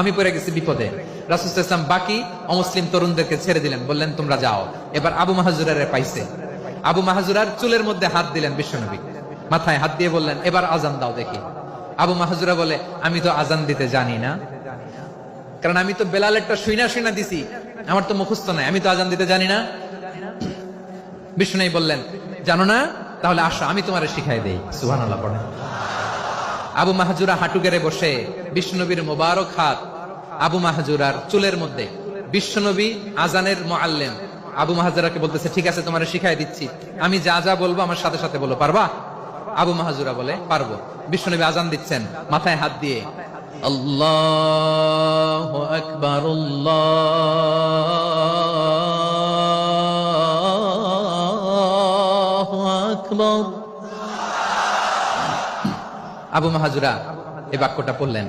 আমি পড়ে গেছি বিপদে। রাসুল ইসলাম বাকি অমুসলিম তরুণদেরকে ছেড়ে দিলেন, বললেন, তোমরা যাও। এবার আবু মাহাজুরারে পাইছে। আবু মাহাজুরার চুলের মধ্যে হাত দিলেন বিশ্বনবী। মাথায় হাত দিয়ে বললেন, এবার আজান দাও দেখি। আবু মাহাজুরা বলে, আমি তো আজান দিতে জানি না। কারণ আমি তো বেলালেরটা শুইনা শুইনা দিছি। আমার তো মুখস্থ নাই। আমি তো আজান দিতে জানি না। বিষ্ণু বললেন, জানো না? তাহলে আসো, আমি তোমারে শিখাই দেই। সুহান আল্লাহ আবু মাহাজুরা হাঁটু গেড়ে বসে বিষ্ণনবীর মোবারক হাত আবু মাহাজুরার চুলের মধ্যে। বিশ্বনবী আজানের মোয়াল্লেম। আবু মাহাজুরাকে বলতেছে, ঠিক আছে, তোমার শিখাই দিচ্ছি। আমি যা যা বলব আমার সাথে সাথে বলো, পারবা? আবু মাহাজুরা বলে, পারব। বিশ্বনবী আজান দিচ্ছেন, মাথায় হাত দিয়ে। আল্লাহ আকবর আবু মাহাজুরা এই বাক্যটা পড়লেন।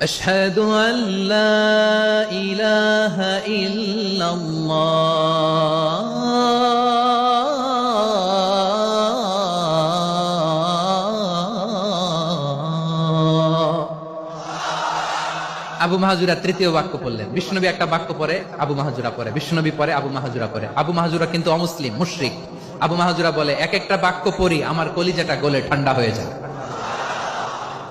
أشهد أن لا إله إلا الله আবু মাহাজুরা তৃতীয় বাক্য পড়লেন বিষ্ণবী একটা বাক্য পরে আবু মাহাজুরা পরে বিষ্ণবী পরে আবু মাহাজুরা পরে আবু মাহাজুরা কিন্তু অমুসলিম মুশরিক আবু মাহাজুরা বলে এক একটা বাক্য পড়ি আমার কলিজাটা গলে ঠান্ডা হয়ে যায়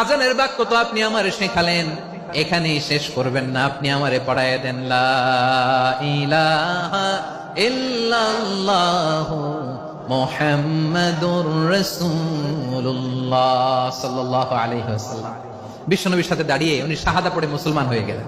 আজানের বাক্য তো আপনি আমারে শেখালেন। এখানেই শেষ করবেন না, আপনি আমারে পড়ায় দেন। মুহাম্মাদুর বিশ্বনবীর সাথে দাঁড়িয়ে উনি শাহাদা পড়ে মুসলমান হয়ে গেলেন।